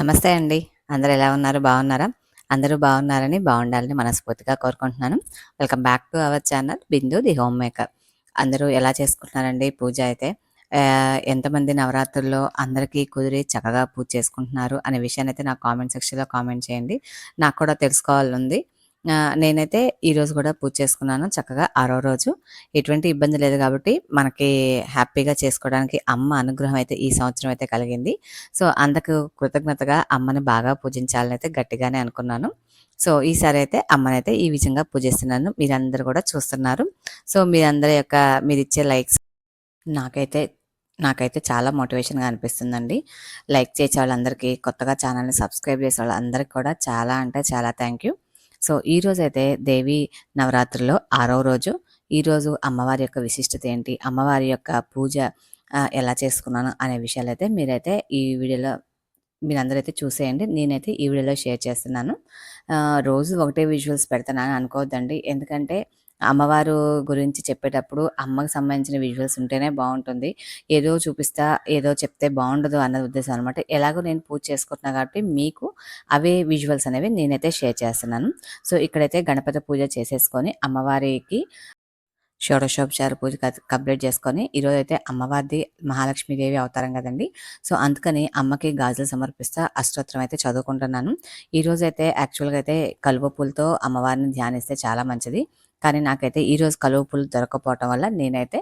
నమస్తే అండి. అందరూ ఎలా ఉన్నారు? బాగున్నారా? అందరూ బాగున్నారని, బాగుండాలని మనస్ఫూర్తిగా కోరుకుంటున్నాను. Welcome back to our channel Bindu the homemaker. అందరూ ఎలా చేసుకుంటున్నారండి పూజ అయితే? ఎంతమంది నవరాత్రుల్లో అందరికీ కుదిరి చక్కగా పూజ చేసుకుంటున్నారు అనే విషయాన్ని అయితే నాకు కామెంట్ సెక్షన్‌లో కామెంట్ చేయండి. నాకు కూడా తెలుసుకోవాలని ఉంది నేనైతే ఈరోజు కూడా పూజ చేసుకున్నాను చక్కగా ఆరో రోజు. ఎటువంటి ఇబ్బంది లేదు కాబట్టి మనకి హ్యాపీగా చేసుకోవడానికి అమ్మ అనుగ్రహం అయితే ఈ సంవత్సరం అయితే కలిగింది. సో, అందుకు కృతజ్ఞతగా అమ్మని బాగా పూజించాలని అయితే గట్టిగానే అనుకున్నాను. సో, ఈసారి అయితే అమ్మనైతే ఈ విధంగా పూజిస్తున్నాను. మీరందరూ కూడా చూస్తున్నారు. సో, మీరందరి యొక్క మీరిచ్చే లైక్స్ నాకైతే నాకైతే చాలా మోటివేషన్‌గా అనిపిస్తుందండి. లైక్ చేసే వాళ్ళందరికీ, కొత్తగా ఛానల్‌ని సబ్స్క్రైబ్ చేసే వాళ్ళందరికీ కూడా చాలా అంటే చాలా థ్యాంక్ యూ. సో, ఈరోజైతే దేవి నవరాత్రిలో ఆరో రోజు. ఈరోజు అమ్మవారి యొక్క విశిష్టత ఏంటి? అమ్మవారి యొక్క పూజ ఎలా చేసుకున్నాను అనే విషయాలు అయితే మీరైతే ఈ వీడియోలో మీరందరైతే చూసేయండి. నేనైతే ఈ వీడియోలో షేర్ చేస్తున్నాను. రోజు ఒకటే విజువల్స్ పెడతానని అనుకోవద్దండి. ఎందుకంటే అమ్మవారు గురించి చెప్పేటప్పుడు అమ్మకి సంబంధించిన విజువల్స్ ఉంటేనే బాగుంటుంది ఏదో చూపిస్తా, ఏదో చెప్తే బాగుండదు అన్న ఉద్దేశం అనమాట. ఎలాగో నేను పూజ చేసుకుంటున్నా కాబట్టి మీకు అవే విజువల్స్ అనేవి నేనైతే షేర్ చేస్తున్నాను. సో, ఇక్కడైతే గణపతి పూజ చేసేసుకొని అమ్మవారికి షోడశోపచార పూజ కంప్లీట్ చేసుకొని అయితే అమ్మవారిది మహాలక్ష్మీదేవి అవతారం కదండీ! సో, అందుకని అమ్మకి గాజులు సమర్పిస్తా అష్టోత్తరం అయితే చదువుకుంటున్నాను. ఈరోజైతే యాక్చువల్‌గా అయితే కలువ పూలతో అమ్మవారిని ధ్యానిస్తే చాలా మంచిది. కానీ నాకైతే ఈరోజు కలువ పూలు దొరక్కపోవటం వల్ల నేనైతే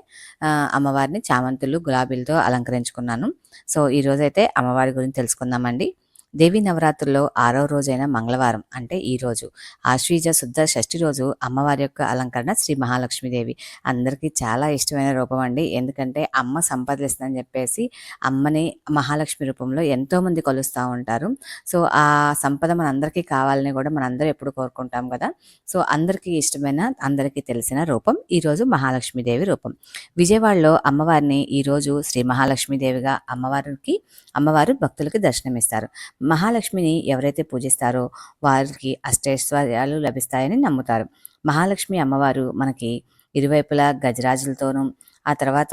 అమ్మవారిని చామంతులు, గులాబీలతో అలంకరించుకున్నాను. సో, ఈరోజైతే అమ్మవారి గురించి తెలుసుకుందామండి. దేవీ నవరాత్రుల్లో ఆరో రోజైన మంగళవారం అంటే ఈరోజు ఆశ్వీజ శుద్ధ షష్ఠి రోజు అమ్మవారి యొక్క అలంకరణ శ్రీ మహాలక్ష్మీదేవి. అందరికీ చాలా ఇష్టమైన రూపం అండి. ఎందుకంటే అమ్మ సంపాదిస్తుందని చెప్పేసి అమ్మని మహాలక్ష్మి రూపంలో ఎంతోమంది కొలుస్తూ ఉంటారు. సో, ఆ సంపద మనందరికీ కావాలని కూడా మనందరూ ఎప్పుడు కోరుకుంటాం కదా! సో, అందరికీ ఇష్టమైన, అందరికీ తెలిసిన రూపం ఈరోజు మహాలక్ష్మీదేవి రూపం. విజయవాడలో అమ్మవారిని ఈరోజు శ్రీ మహాలక్ష్మీదేవిగా అమ్మవారికి అమ్మవారు భక్తులకి దర్శనమిస్తారు. మహాలక్ష్మిని ఎవరైతే పూజిస్తారో వారికి అష్టైశ్వర్యాలు లభిస్తాయని నమ్ముతారు. మహాలక్ష్మి అమ్మవారు మనకి ఇరువైపులా గజరాజులతోనూ, ఆ తర్వాత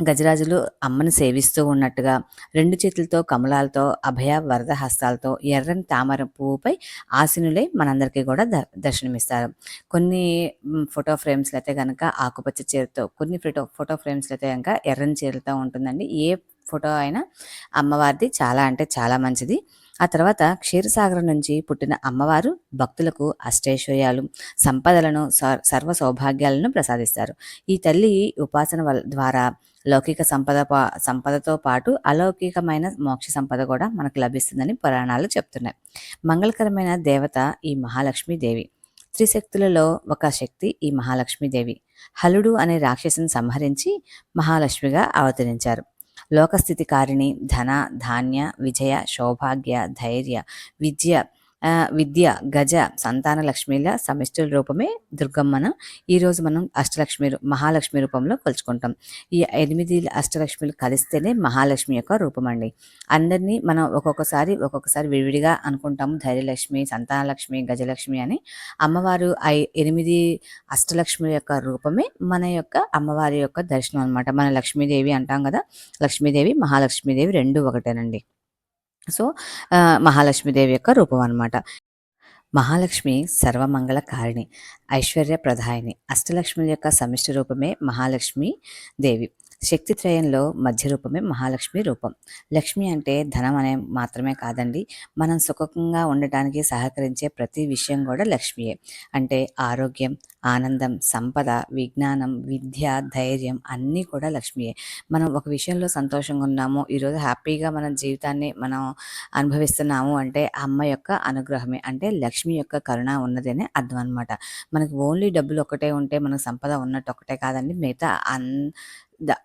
గజరాజులు అమ్మను సేవిస్తూ ఉన్నట్టుగా, రెండు చేతులతో కమలాలతో, అభయ వరద హస్తాలతో, ఎర్రని తామర పువ్వుపై ఆసీనులై మనందరికీ కూడా ద దర్శనమిస్తారు. కొన్ని ఫోటో ఫ్రేమ్స్‌లో అయితే కనుక ఆకుపచ్చ చీరతో, కొన్ని ఫోటో ఫోటో ఫ్రేమ్స్‌లో అయితే కనుక ఎర్రని చీరలతో ఉంటుందండి. ఏ ఫోటో అయినా అమ్మవారిది చాలా అంటే చాలా మంచిది. ఆ తర్వాత క్షీరసాగరం నుంచి పుట్టిన అమ్మవారు భక్తులకు అష్టైశ్వర్యాలు, సంపదలను, స సర్వ సౌభాగ్యాలను ప్రసాదిస్తారు. ఈ తల్లి ఉపాసన ద్వారా లౌకిక సంపద పా సంపదతో పాటు అలౌకికమైన మోక్ష సంపద కూడా మనకు లభిస్తుందని పురాణాలు చెప్తున్నాయి. మంగళకరమైన దేవత ఈ మహాలక్ష్మీదేవి. త్రిశక్తులలో ఒక శక్తి ఈ మహాలక్ష్మీదేవి. హలుడు అనే రాక్షసుని సంహరించి మహాలక్ష్మిగా అవతరించారు. లోకస్థితికారిణి, ధన, ధాన్య, విజయ, సౌభాగ్య, ధైర్య, విద్య విద్య, గజ, సంతాన లక్ష్మిల సమిష్టి రూపమే దుర్గమ్మను ఈరోజు మనం అష్టలక్ష్మి రూ మహాలక్ష్మి రూపంలో కొలుచుకుంటాం. ఈ ఎనిమిది అష్టలక్ష్మిలు కలిస్తేనే మహాలక్ష్మి యొక్క రూపం అండి అందరినీ మనం ఒక్కొక్కసారి, ఒక్కొక్కసారి విడివిడిగా అనుకుంటాము. ధైర్యలక్ష్మి, సంతానలక్ష్మి, గజలక్ష్మి అని. అమ్మవారు ఐ ఎనిమిది అష్టలక్ష్మి యొక్క రూపమే మన యొక్క అమ్మవారి యొక్క దర్శనం అనమాట. మన లక్ష్మీదేవి అంటాం కదా! లక్ష్మీదేవి, మహాలక్ష్మీదేవి రెండు ఒకటేనండి. సో, మహాలక్ష్మీదేవి యొక్క రూపం అనమాట. మహాలక్ష్మి సర్వమంగళకారిణి, ఐశ్వర్యప్రదాయిని. అష్టలక్ష్ముల యొక్క సమిష్టి రూపమే మహాలక్ష్మీ దేవి. శక్తిత్రయంలో మధ్య రూపమే మహాలక్ష్మి రూపం. లక్ష్మి అంటే ధనం అనే మాత్రమే కాదండి. మనం సుఖంగా ఉండటానికి సహకరించే ప్రతి విషయం కూడా లక్ష్మియే. అంటే ఆరోగ్యం, ఆనందం, సంపద, విజ్ఞానం, విద్య, ధైర్యం అన్నీ కూడా లక్ష్మియే. మనం ఒక విషయంలో సంతోషంగా ఉన్నాము, ఈరోజు హ్యాపీగా మన జీవితాన్ని మనం అనుభవిస్తున్నాము అంటే అమ్మ యొక్క అనుగ్రహమే. అంటే లక్ష్మి యొక్క కరుణ ఉన్నదనే అర్థం అనమాట. మనకు ఓన్లీ డబ్బులు ఒకటే ఉంటే మనకు సంపద ఉన్నట్టు ఒకటే కాదండి. మిగతా అన్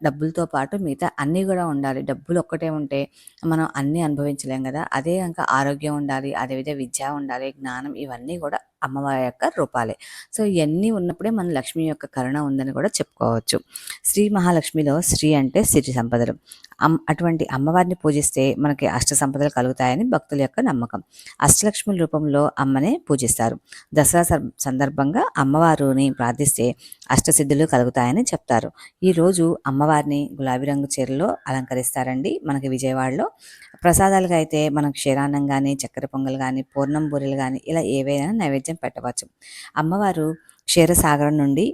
డబ్బులతో పాటు మిగతా అన్నీ కూడా ఉండాలి. డబ్బులు ఒక్కటే ఉంటే మనం అన్నీ అనుభవించలేం కదా అదే ఇంకా ఆరోగ్యం ఉండాలి, అదేవిధంగా విద్య ఉండాలి, జ్ఞానం ఇవన్నీ కూడా అమ్మవారి యొక్క రూపాలే. సో, ఇవన్నీ ఉన్నప్పుడే మన లక్ష్మి యొక్క కరుణ ఉందని కూడా చెప్పుకోవచ్చు. శ్రీ మహాలక్ష్మిలో శ్రీ అంటే సిరి సంపదలు. అమ్ అటువంటి అమ్మవారిని పూజిస్తే మనకి అష్ట సంపదలు కలుగుతాయని భక్తుల యొక్క నమ్మకం. అష్టలక్ష్మి రూపంలో అమ్మనే పూజిస్తారు. దసరా సందర్భంగా అమ్మవారుని ప్రార్థిస్తే అష్టసిద్ధులు కలుగుతాయని చెప్తారు. ఈరోజు అమ్మవారిని గులాబీ రంగు చీరలో అలంకరిస్తారండి మనకి విజయవాడలో. ప్రసాదాలుగా అయితే మనకు క్షీరాన్నం కానీ చక్కెర పొంగల్ కానీ పూర్ణం బూరెలు కానీ ఇలా ఏవైనా నైవేద్యం పెట్టవచ్చు. అమ్మవారు క్షీరసాగరం నుండి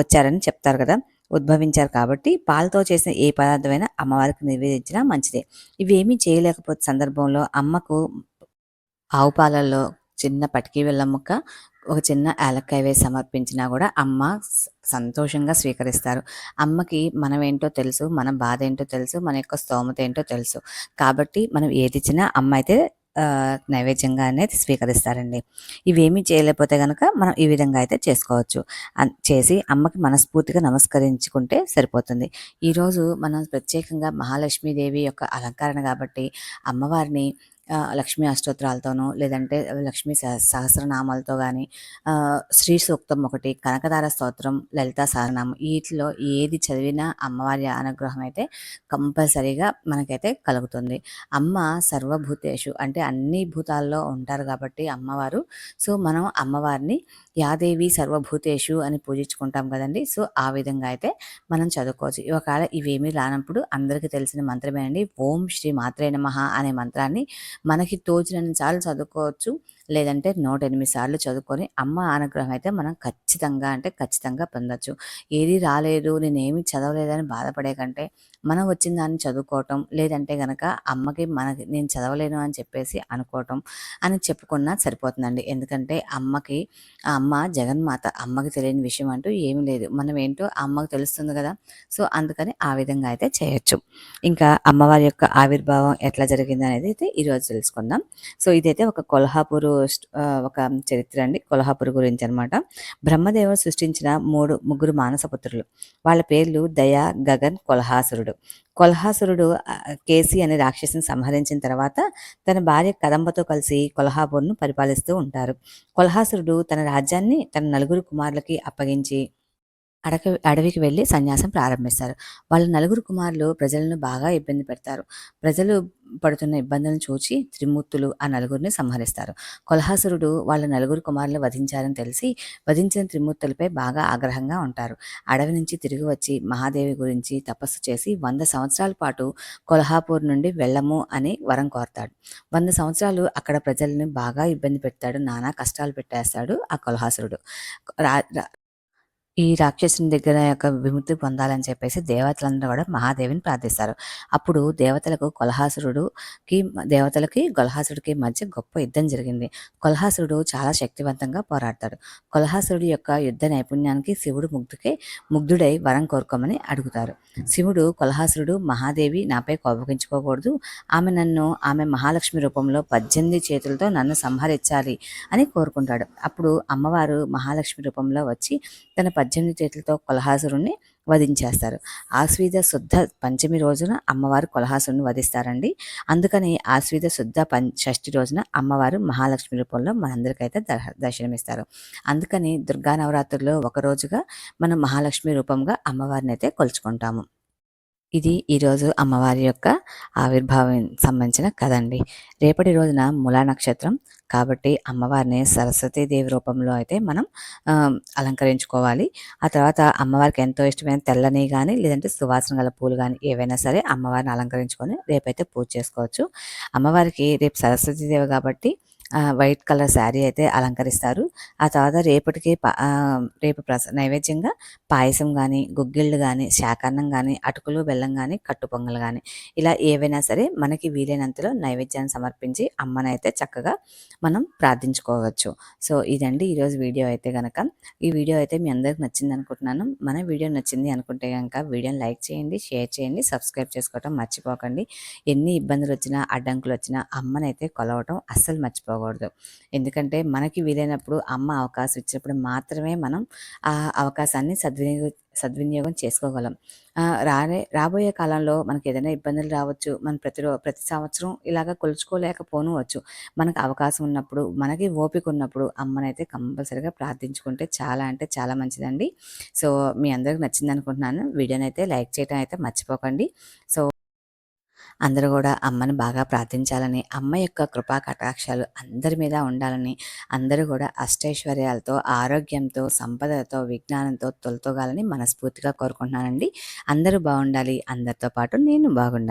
వచ్చారని చెప్తారు కదా. ఉద్భవించారు కాబట్టి పాలతో చేసిన ఏ పదార్థమైనా అమ్మవారికి నివేదించినా మంచిదే. ఇవేమీ చేయలేకపోతే సందర్భంలో అమ్మకు ఆవు పాలల్లో చిన్న పటికీ వెళ్ళ ముక్క ఒక చిన్న ఏలక్కాయ వేసి సమర్పించినా కూడా అమ్మ సంతోషంగా స్వీకరిస్తారు. అమ్మకి మనం ఏంటో తెలుసు మన బాధ ఏంటో తెలుసు మన యొక్క స్తోమత ఏంటో తెలుసు. కాబట్టి మనం ఏది ఇచ్చినా అమ్మ అయితే నైవేద్యంగా అనేది స్వీకరిస్తారండి. ఇవేమీ చేయలేకపోతే కనుక మనం ఈ విధంగా అయితే చేసుకోవచ్చు. చేసి అమ్మకి మనస్ఫూర్తిగా నమస్కరించుకుంటే సరిపోతుంది. ఈరోజు మనం ప్రత్యేకంగా మహాలక్ష్మీదేవి యొక్క అలంకరణ కాబట్టి అమ్మవారిని లక్ష్మీ అష్టోత్తరాలతోనో లేదంటే లక్ష్మీ సహస్రనామాలతో కానీ శ్రీ సూక్తం ఒకటి కనకదార స్తోత్రం లలిత సహనామం వీటిలో ఏది చదివినా అమ్మవారి అనుగ్రహం అయితే కంపల్సరీగా మనకైతే కలుగుతుంది. అమ్మ సర్వభూతేషు అంటే అన్ని భూతాల్లో ఉంటారు కాబట్టి అమ్మవారు. సో మనం అమ్మవారిని యాదేవి సర్వభూతేషు అని పూజించుకుంటాం కదండి. సో ఆ విధంగా అయితే మనం చదువుకోవచ్చు. ఒకవేళ ఇవేమీ రానప్పుడు అందరికీ తెలిసిన మంత్రమేనండి. ఓం శ్రీ మాత్రే నమ అనే మంత్రాన్ని మనకి తోచినన్ని సార్లు చదువుకోవచ్చు. లేదంటే నూట ఎనిమిది సార్లు చదువుకొని అమ్మ అనుగ్రహం అయితే మనం ఖచ్చితంగా అంటే ఖచ్చితంగా పొందొచ్చు. ఏది రాలేదు నేనేమి చదవలేదని బాధపడే కంటే మనం వచ్చిన దాన్ని చదువుకోవటం లేదంటే కనుక అమ్మకి మనకి నేను చదవలేను అని చెప్పేసి అనుకోవటం అని చెప్పుకున్నా సరిపోతుందండి. ఎందుకంటే అమ్మకి ఆ అమ్మ జగన్మాత అమ్మకి తెలియని విషయం అంటూ ఏమీ లేదు. మనం ఏంటో అమ్మకి తెలుస్తుంది కదా. సో అందుకని ఆ విధంగా అయితే చేయొచ్చు. ఇంకా అమ్మవారి యొక్క ఆవిర్భావం ఎట్లా జరిగింది అనేది అయితే ఈరోజు తెలుసుకుందాం. సో ఇదైతే ఒక కొల్హాపూర్ ఒక చరిత్ర అండి కొల్హాపూర్ గురించి అనమాట బ్రహ్మదేవుడు సృష్టించిన మూడు ముగ్గురు మానసపుత్రులు. వాళ్ళ పేర్లు దయా గగన్ కొల్హాసురుడు. కొల్హాసురుడు కేసీ అనే రాక్షసుని సంహరించిన తర్వాత తన భార్య కదంబతో కలిసి కొల్హాపూర్ను పరిపాలిస్తూ ఉంటారు. కొల్హాసురుడు తన రాజ్యాన్ని తన నలుగురు కుమారులకి అప్పగించి అడక అడవికి వెళ్ళి సన్యాసం ప్రారంభిస్తారు. వాళ్ళ నలుగురు కుమారులు ప్రజలను బాగా ఇబ్బంది పెడతారు. ప్రజలు పడుతున్న ఇబ్బందులను చూచి త్రిమూర్తులు ఆ నలుగురిని సంహరిస్తారు. కొల్హాసురుడు వాళ్ళ నలుగురు కుమారులు వధించారని తెలిసి వధించిన త్రిమూర్తులపై బాగా ఆగ్రహంగా ఉంటారు. అడవి నుంచి తిరిగి వచ్చి మహాదేవి గురించి తపస్సు చేసి వంద సంవత్సరాల పాటు కొల్హాపూర్ నుండి వెళ్ళము అని వరం కోరతాడు. వంద సంవత్సరాలు అక్కడ ప్రజలను బాగా ఇబ్బంది పెడతాడు. నానా కష్టాలు పెట్టేస్తాడు ఆ కొల్హాసురుడు. ఈ రాక్షసుని దగ్గర యొక్క విముక్తి పొందాలని చెప్పేసి దేవతలందరూ కూడా మహాదేవిని ప్రార్థిస్తారు. అప్పుడు దేవతలకు కొల్హాసురుడుకి దేవతలకి కొలహాసుడికి మధ్య గొప్ప యుద్ధం జరిగింది. కొల్హాసురుడు చాలా శక్తివంతంగా పోరాడతాడు. కొలహాసురుడు యొక్క యుద్ధ నైపుణ్యానికి శివుడు ముగ్ధుకే ముగ్ధుడై వరం కోరుకోమని అడుగుతారు. శివుడు కొల్హాసురుడు మహాదేవి నాపై కోపగించుకోకూడదు. ఆమె నన్ను ఆమె మహాలక్ష్మి రూపంలో పద్దెనిమిది చేతులతో నన్ను సంహరించాలి అని కోరుకుంటాడు. అప్పుడు అమ్మవారు మహాలక్ష్మి రూపంలో వచ్చి తన పద్దెనిమిది చేతులతో కులహాసురుణ్ణి వధించేస్తారు. ఆశ్వీద శుద్ధ పంచమి రోజున అమ్మవారు కులహాసురుని వధిస్తారండి. అందుకని ఆశ్వీద శుద్ధ పం షష్ఠి రోజున అమ్మవారు మహాలక్ష్మి రూపంలో మనందరికైతే దర్శనమిస్తారు. అందుకని దుర్గా నవరాత్రుల్లో ఒక రోజుగా మనం మహాలక్ష్మి రూపంగా అమ్మవారిని అయితే కొలుచుకుంటాము. ఇది ఈరోజు అమ్మవారి యొక్క ఆవిర్భావం సంబంధించిన కథ అండి రేపటి రోజున మూలా నక్షత్రం కాబట్టి అమ్మవారిని సరస్వతీదేవి రూపంలో అయితే మనం అలంకరించుకోవాలి. ఆ తర్వాత అమ్మవారికి ఎంతో ఇష్టమైన తెల్లని కానీ లేదంటే సువాసన గల పూలు కానీ ఏవైనా సరే అమ్మవారిని అలంకరించుకొని రేపైతే పూజ చేసుకోవచ్చు. అమ్మవారికి రేపు సరస్వతీదేవి కాబట్టి వైట్ కలర్ శారీ అయితే అలంకరిస్తారు. ఆ తర్వాత రేపటికి రేపు ప్రస నైవేద్యంగా పాయసం కానీ గుగ్గిళ్ళు కానీ శాకాన్నం కానీ అటుకులు బెల్లం కానీ కట్టు పొంగల్ కానీ ఇలా ఏవైనా సరే మనకి వీలైనంతలో నైవేద్యాన్ని సమర్పించి అమ్మనైతే చక్కగా మనం ప్రార్థించుకోవచ్చు. సో ఇదండి ఈరోజు వీడియో అయితే కనుక ఈ వీడియో అయితే మీ అందరికి నచ్చింది అనుకుంటున్నాను. మన వీడియో నచ్చింది అనుకుంటే కనుక వీడియోని లైక్ చేయండి షేర్ చేయండి సబ్స్క్రైబ్ చేసుకోవటం మర్చిపోకండి. ఎన్ని ఇబ్బందులు వచ్చినా అడ్డంకులు వచ్చినా అమ్మనైతే కొలవటం అస్సలు మర్చిపో మర్చిపోకూడదు ఎందుకంటే మనకి వీలైనప్పుడు అమ్మ అవకాశం ఇచ్చినప్పుడు మాత్రమే మనం ఆ అవకాశాన్ని సద్వినియోగ సద్వినియోగం చేసుకోగలం. రానే రాబోయే కాలంలో మనకి ఏదైనా ఇబ్బందులు రావచ్చు మనం ప్రతి ప్రతి సంవత్సరం ఇలాగ కొలుచుకోలేకపోనవచ్చు. మనకు అవకాశం ఉన్నప్పుడు మనకి ఓపిక ఉన్నప్పుడు అమ్మనైతే కంపల్సరిగా ప్రార్థించుకుంటే చాలా అంటే చాలా మంచిదండి. సో మీ అందరికి నచ్చింది అనుకుంటున్నాను వీడియోని అయితే లైక్ చేయడం అయితే మర్చిపోకండి. సో అందరూ కూడా అమ్మని బాగా ప్రార్థించాలని అమ్మ యొక్క కృపా కటాక్షాలు అందరి మీద ఉండాలని అందరూ కూడా అష్టైశ్వర్యాలతో ఆరోగ్యంతో సంపదతో విజ్ఞానంతో తొలతోగాలని మనస్ఫూర్తిగా కోరుకుంటున్నానండి. అందరూ బాగుండాలి. అందరితో పాటు నేను బాగుండాలి.